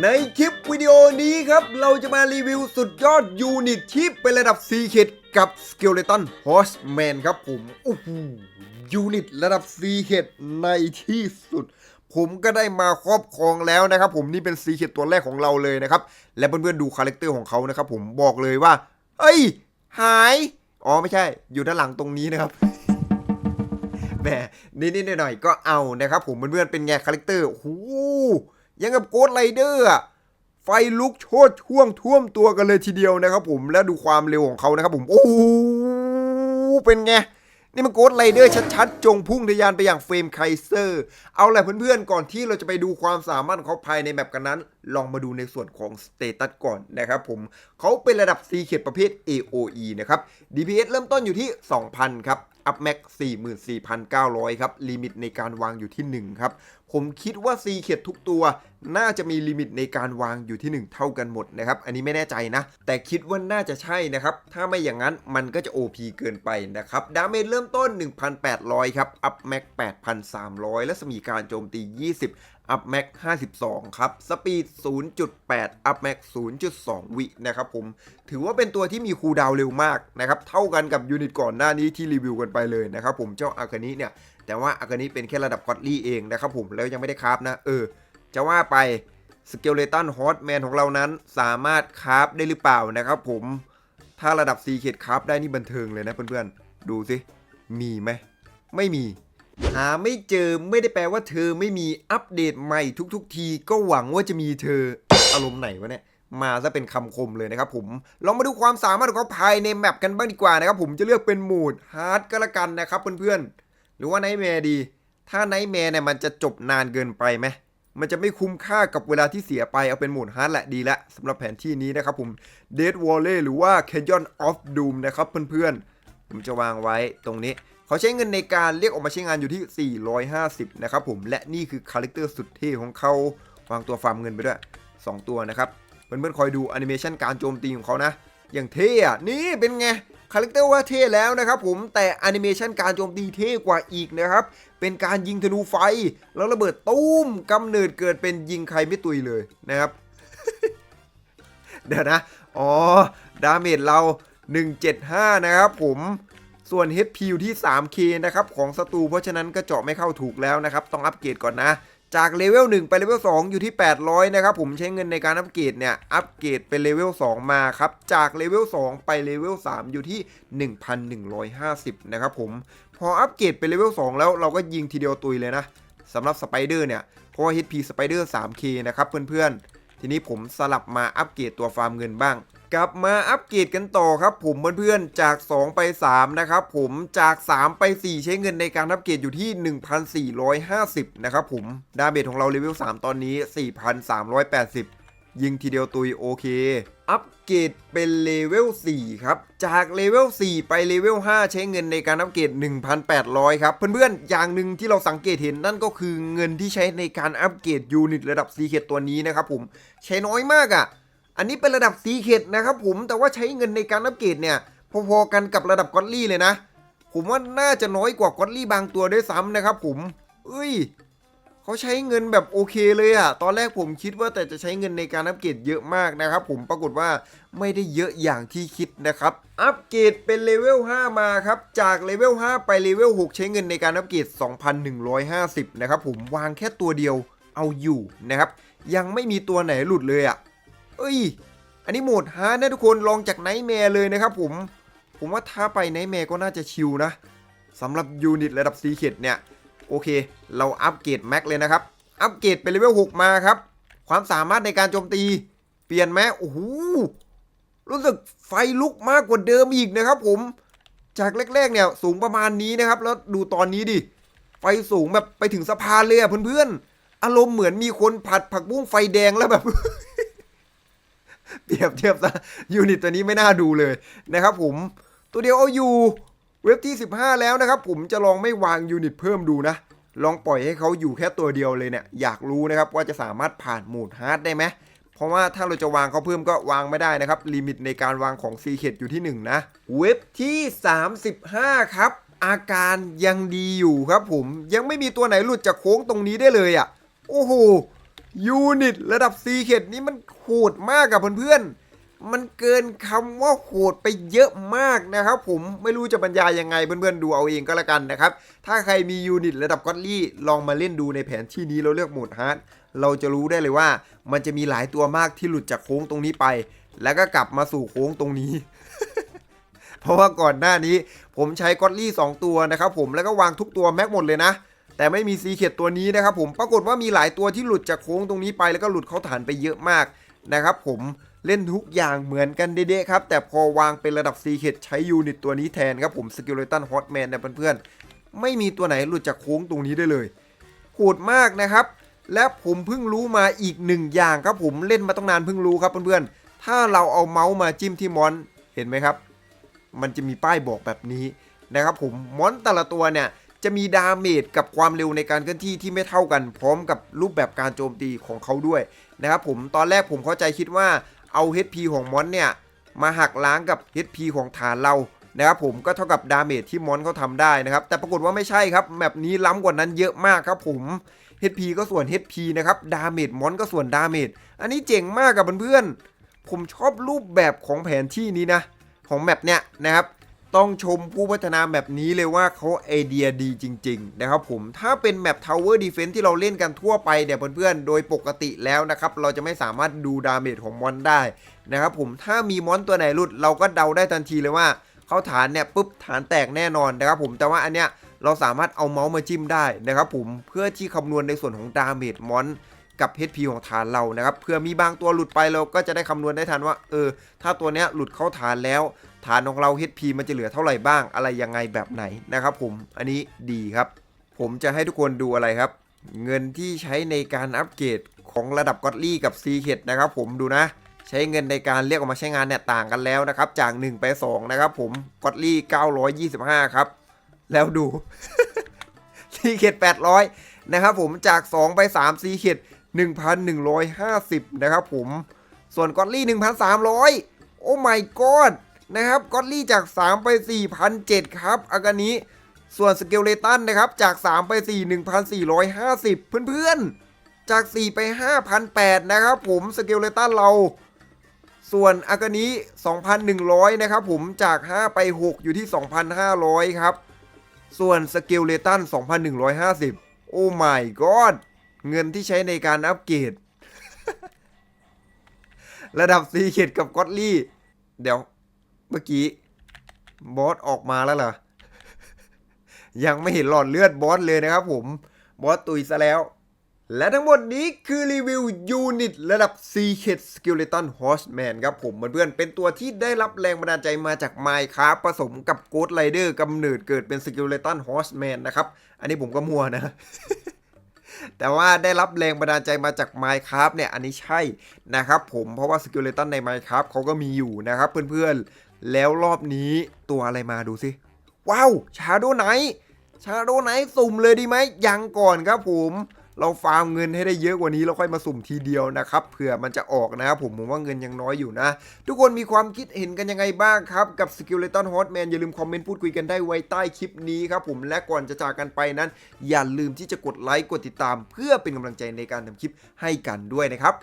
ในคลิปวิดีโอนี้ครับ เราจะมารีวิวสุดยอดยูนิตที่เป็นระดับซีเ e ดกับ Skeleton Horseman ครับผมโอ้โหยูนิตระดับซีเ e ดในที่สุด ผมก็ได้มาครอบครองแล้วนะครับผมนี่เป็นซีเ e ดตัวแรกของเราเลยนะครับ และเพื่อนๆดูคาแรคเตอร์ของเขานะครับผมบอกเลยว่า เอ้ย หาย อ๋อไม่ใช่ อยู่ด้านหลังตรงนี้นะครับแหมนิดๆหน่อยๆก็เอานะครับผมเพื่อนๆเป็นไงคาแรคเตอร์โอ้โห ยังกับโกดไรเดอร์ไฟลุกโชดช่วงท่วมตัวกันเลยทีเดียวนะครับผมแล้วดูความเร็วของเขานะครับผมโอ้โหเป็นไงนี่มันโกดไรเดอร์ชัดๆ จงพุ่งทะยานไปอย่างเฟรมไคเซอร์ เอาแหละเพื่อนๆ ก่อนที่เราจะไปดูความสามารถของเขาภายในแมปกันนั้น ลองมาดูในส่วนของสเตตัสก่อนนะครับผม เขาเป็นระดับ C เขตประเภท AOE นะครับ DPS เริ่มต้นอยู่ที่ 2,000 ครับ อัพแม็ก44,900 ครับ ลิมิตในการวางอยู่ที่ 1 ครับ ผมคิดว่า C เขตทุกตัว น่าจะมีลิมิตในการวางอยู่ที่ 1 เท่ากันหมดนะครับ อันนี้ไม่แน่ใจนะ แต่คิดว่าน่าจะใช่นะครับ ถ้าไม่อย่างนั้นมันก็จะ OP เกินไปนะครับ ดาเมจเริ่มต้น 1,800 ครับ อัพแม็ก 8,300 และสมีการโจมตี 20อัพแม็ก52 ครับ สปีด 0.8 อัพแม็ก0.2 วินะครับผม ถือว่าเป็นตัวที่มีคูดาวเร็วมากนะครับ เท่ากันกับยูนิตก่อนหน้านี้ที่รีวิวกันไปเลยนะครับผม เจ้าอากานิเนี่ยแต่ว่าอากานิเป็นแค่ระดับกอตลี่เองนะครับผมแล้วยังไม่ได้คราฟนะเออ จะว่าไปสเกลเลตันฮอตแมนของเรานั้นสามารถคราฟได้หรือเปล่านะครับผมถ้าระดับซีเคดคราฟได้นี่บันเทิงเลยนะเพื่อนๆ ดูสิ มีไหม ไม่มี หาไม่เจอไม่ได้แปลว่าเธอไม่มีอัปเดตใหม่ทุกๆ ทีก็หวังว่าจะมีเธออารมณ์ไหนวะเนี่ยมาซะเป็นคำคมเลยนะครับผม ลองมาดูความสามารถของเขาภายในแมปกันบ้างดีกว่านะครับผมจะเลือกเป็นโหมดฮาร์ดก็แล้วกันนะครับเพื่อนๆ รือว่าไนท์แมร์ดี ถ้าไนท์แมร์เนี่ยมันจะจบนานเกินไปไหมมันจะไม่คุ้มค่ากับเวลาที่เสียไปเอาเป็นโหมดฮาร์ดแหละดีละสำหรับแผนที่นี้นะครับผม Dead Valley หรือว่า Canyon of Doom นะครับเพื่อนๆ ผมจะวางไว้ตรงนี้ เขาใช้เงินในการเรียกออกมาใช้งานอยู่ที่ 450 นะครับผมและนี่คือคาแรคเตอร์สุดเท่ของเขาวางตัวฟาร์มเงินไปด้วย 2 ตัวนะครับ เพื่อนๆคอยดูแอนิเมชันการโจมตีของเขานะ อย่างเท่อะนี่เป็นไง คาแรคเตอร์ว่าเท่แล้วนะครับผมแต่แอนิเมชันการโจมตีเท่กว่าอีกนะครับเป็นการยิงธนูไฟ แล้วระเบิดตุ้มกำเนิดเกิดเป็นยิงใครไม่ตุยเลยนะครับ เดี๋ยวนะ อ๋อ ดาเมจเรา 175 นะครับผมส่วน HP อยู่ที่ 3K นะครับของศัตรูเพราะฉะนั้นก็เจาะไม่เข้าถูกแล้วนะครับ ต้องอัปเกรดก่อนนะ จากเลเวล1ไปเลเวล2อยู่ที่ 800 นะครับ ผมใช้เงินในการอัปเกรดเนี่ย อัปเกรดเป็นเลเวล2มาครับ จากเลเวล2ไปเลเวล3อยู่ที่ 1,150 นะครับผม พออัปเกรดเป็นเลเวล2แล้วเราก็ยิงทีเดียวตุยเลยนะสำหรับสไปเดอร์เนี่ย เพราะว่า HP สไปเดอร์ 3K นะครับเพื่อนๆ ทีนี้ผมสลับมาอัปเกรดตัวฟาร์มเงินบ้าง กลับมาอัปเกรดกันต่อครับ ผมเพื่อนๆจาก 2 ไป 3 นะครับผมจาก 3 ไป 4 ใช้เงินในการอัปเกรดอยู่ที่ 1,450 นะครับผมดาเมจของเราเลเวล 3 ตอนนี้ 4,380 ยิงทีเดียวตุยโอเค อัปเกรดเป็นเลเวล 4 ครับ จากเลเวล 4 ไปเลเวล 5 ใช้เงินในการอัปเกรด 1,800 ครับ เพื่อนๆ อย่างหนึ่งที่เราสังเกตเห็นนั่นก็คือเงินที่ใช้ในการอัปเกรดยูนิตระดับ C เคตัวนี้นะครับผมใช้น้อยมากอะ่ะ อันนี้เป็นระดับ C เคนะครับผมแต่ว่าใช้เงินในการอัปเกรดเนี่ย พอๆกันกับระดับกอตลี่เลยนะ ผมว่าน่าจะน้อยกว่ากอตลี่บางตัวด้วยซ้ำนะครับผมเอ้ยเขาใช้เงินแบบโอเคเลยอะตอนแรกผมคิดว่าแต่จะใช้เงินในการอัปเกรดเยอะมากนะครับผมปรากฏว่าไม่ได้เยอะอย่างที่คิดนะครับ อัปเกรดเป็นเลเวล 5 มาครับ จากเลเวล 5 ไปเลเวล 6 ใช้เงินในการอัปเกรด 2,150 นะครับผมวางแค่ตัวเดียวเอาอยู่นะครับ ยังไม่มีตัวไหนหลุดเลยอะ เอ้ย อันนี้โหมดฮาร์ดนะทุกคนลองจากไนท์แมร์เลยนะครับผม ผมว่าถ้าไปไนท์แมร์ก็น่าจะชิลนะสำหรับยูนิตระดับซีเคดเนี่ย โอเค เราอัปเกรดแม็กเลยนะครับ อัปเกรดเป็นเลเวล6มาครับ ความสามารถในการโจมตี เปลี่ยนแม้โอ้โหรู้สึกไฟลุกมากกว่าเดิมอีกนะครับผม จากแรกๆเนี่ยสูงประมาณนี้นะครับ แล้วดูตอนนี้ดิ ไฟสูงแบบไปถึงสะพานเลยอะเพื่อนๆ อารมณ์เหมือนมีคนผัดผักบุ้งไฟแดงแล้วแบบ เปรียบเทียบซะยูนิตตัวนี้ไม่น่าดูเลยนะครับผมตัวเดียวเอาอยู่เว็บที่ 15 แล้วนะครับผมจะลองไม่วางยูนิตเพิ่มดูนะ ลองปล่อยให้เขาอยู่แค่ตัวเดียวเลยเนี่ยอยากรู้นะครับว่าจะสามารถผ่านโหมดฮาร์ดได้ไหมเพราะว่าถ้าเราจะวางเขาเพิ่มก็วางไม่ได้นะครับลิมิตในการวางของ c ีเคดอยู่ที่ 1 นะ เว็บที่ 35 ครับ อาการยังดีอยู่ครับผมยังไม่มีตัวไหนหลุดจากโค้งตรงนี้ได้เลยอะ่ะ โอ้โห ยูนิตระดับซีเข็ดนี่มันโหดมากกับเพื่อนๆ มันเกินคำว่าโหดไปเยอะมากนะครับผมไม่รู้จะบรรยายยังไงเพื่อนๆ ดูเอาเองก็แล้วกันนะครับ ถ้าใครมียูนิตระดับก็อดลี่ลองมาเล่นดูในแผนที่นี้เราเลือกโหมดฮาร์ดเราจะรู้ได้เลยว่ามันจะมีหลายตัวมากที่หลุดจากโค้งตรงนี้ไป แล้วก็กลับมาสู่โค้งตรงนี้ เพราะว่าก่อนหน้านี้ ผมใช้ก็อดลี่ 2 ตัวนะครับผมแล้วก็วางทุกตัวแม็กหมดเลยนะ แต่ไม่มีซีเ e ตตัวนี้นะครับผมปรากฏว่ามีหลายตัวที่หลุดจากโค้งตรงนี้ไปแล้วก็หลุดเข้าฐานไปเยอะมากนะครับผมเล่นทุกอย่างเหมือนกันเด๊ะๆครับ แต่พอวางเป็นระดับซีเ e ตใช้ยูนิตตัวนี้แทนครับผมสกิลเลตันฮอตแมนนะเพื่อนๆไม่มีตัวไหนหลุดจากโค้งตรงนี้ได้เลยโหดมากนะครับ และผมเพิ่งรู้มาอีกหนึ่งอย่างครับผมเล่นมาตั้งนานเพิ่งรู้ครับเพื่อนๆถ้าเราเอาเมาส์มาจิ้มที่มอนเห็นไหมครับ มันจะมีป้ายบอกแบบนี้นะครับผมมอนแต่ละตัวเนี่ย จะมีดาเมจกับความเร็วในการเคลื่อนที่ที่ไม่เท่ากัน พร้อมกับรูปแบบการโจมตีของเขาด้วยนะครับผมตอนแรกผมเข้าใจคิดว่าเอา HP ของมอนเนี่ย มาหักล้างกับ HP ของฐานเรานะครับผมก็เท่ากับดาเมจที่มอนเขาทำได้นะครับ แต่ปรากฏว่าไม่ใช่ครับแมปนี้ล้ำกว่านั้นเยอะมากครับผม HP ก็ส่วน HP นะครับดาเมจมอนก็ส่วนดาเมจอันนี้เจ๋งมากกับเพื่อนๆผมชอบรูปแบบของแผนที่นี้นะ ของแมปเนี้ยนะครับ ต้องชมผู้พัฒนาแมปนี้เลยว่าเขาไอเดียดีจริง ๆ นะครับผมถ้าเป็นแมป Tower Defense ที่เราเล่นกันทั่วไปเนี่ยเพื่อนๆ โดยปกติแล้วนะครับ เราจะไม่สามารถดูดาเมจของมอนได้นะครับผมถ้ามีมอนตัวไหนหลุด เราก็เดาได้ทันทีเลยว่าเขาฐานเนี่ยปุ๊บฐานแตกแน่นอนนะครับผมแต่ว่าอันเนี้ยเราสามารถเอาเมาส์มาจิ้มได้นะครับผมเพื่อที่คำนวณในส่วนของดาเมจมอนกับ HP ของฐานเรานะครับเพื่อมีบางตัวหลุดไปเราก็จะได้คำนวณได้ทันว่า เออ ถ้าตัวเนี้ยหลุดเข้าฐานแล้ว ฐานของเรา HP มันจะเหลือเท่าไหร่บ้างอะไรยังไงแบบไหนนะครับผมอันนี้ดีครับ ผมจะให้ทุกคนดูอะไรครับ เงินที่ใช้ในการอัปเกรดของระดับก็อดลี่กับซีเคดนะครับผมดูนะ ใช้เงินในการเรียกออกมาใช้งานเนี่ยต่างกันแล้วนะครับ จาก 1 ไป 2 นะครับผมก็อดลี่ 925 ครับ แล้วดูซีเคด800 นะครับผมจาก 2 ไป3ซีเคด1,150 นะครับผมส่วนกอตลี่ 1,300 โอ้ my god นะครับกอตลี่จาก 3 ไป 4,007ครับอากานี้ส่วนสเกลเลตันนะครับจาก 3 ไป 4 1,450 เพื่อนๆ จาก 4 ไป 5,008นะครับผมสเกลเลตันเรา ส่วนอากานี้2,100 นะครับผมจาก 5 ไป 6 อยู่ที่ 2,500 ครับ ส่วนสเกลเลตัน2,150 โอ้ my god เงินที่ใช้ในการอัปเกรดระดับซีเ e ดกับก็อตลี่ เดี๋ยว เมื่อกี้บอสออกมาแล้วเหรอ ยังไม่เห็นหลอดเลือดบอสเลยนะครับผม บอสตุยซะแล้ว และทั้งหมดนี้คือรีวิวยูนิตระดับ Secret Skeleton Horseman ครับผมเพื่อนๆเป็นตัวที่ได้รับแรงบันดาลใจมาจาก Minecraft ผสมกับ Ghost Rider กำเนิดเกิดเป็น Skeleton Horseman นะครับ อันนี้ผมก็มัวนะแต่ว่าได้รับแรงบันดาลใจมาจาก Minecraft เนี่ยอันนี้ใช่นะครับผมเพราะว่า Skeleton ใน Minecraft เขาก็มีอยู่นะครับเพื่อนๆ แล้วรอบนี้ตัวอะไรมาดูสิ ว้าว Shadow Knight Shadow Knight สุ่มเลยดีไหมยังก่อนครับผมเราฟาร์มเงินให้ได้เยอะกว่านี้แล้วค่อยมาสุ่มทีเดียวนะครับเผื่อมันจะออกนะครับผมผมว่าเงินยังน้อยอยู่นะ ทุกคนมีความคิดเห็นกันยังไงบ้างครับ กับ Skeleton Hotman อย่าลืมคอมเมนต์พูดคุยกันได้ไว้ใต้คลิปนี้ครับผมและก่อนจะจากกันไปนั้น อย่าลืมที่จะกดไลค์กดติดตาม เพื่อเป็นกำลังใจในการทำคลิปให้กันด้วยนะครับ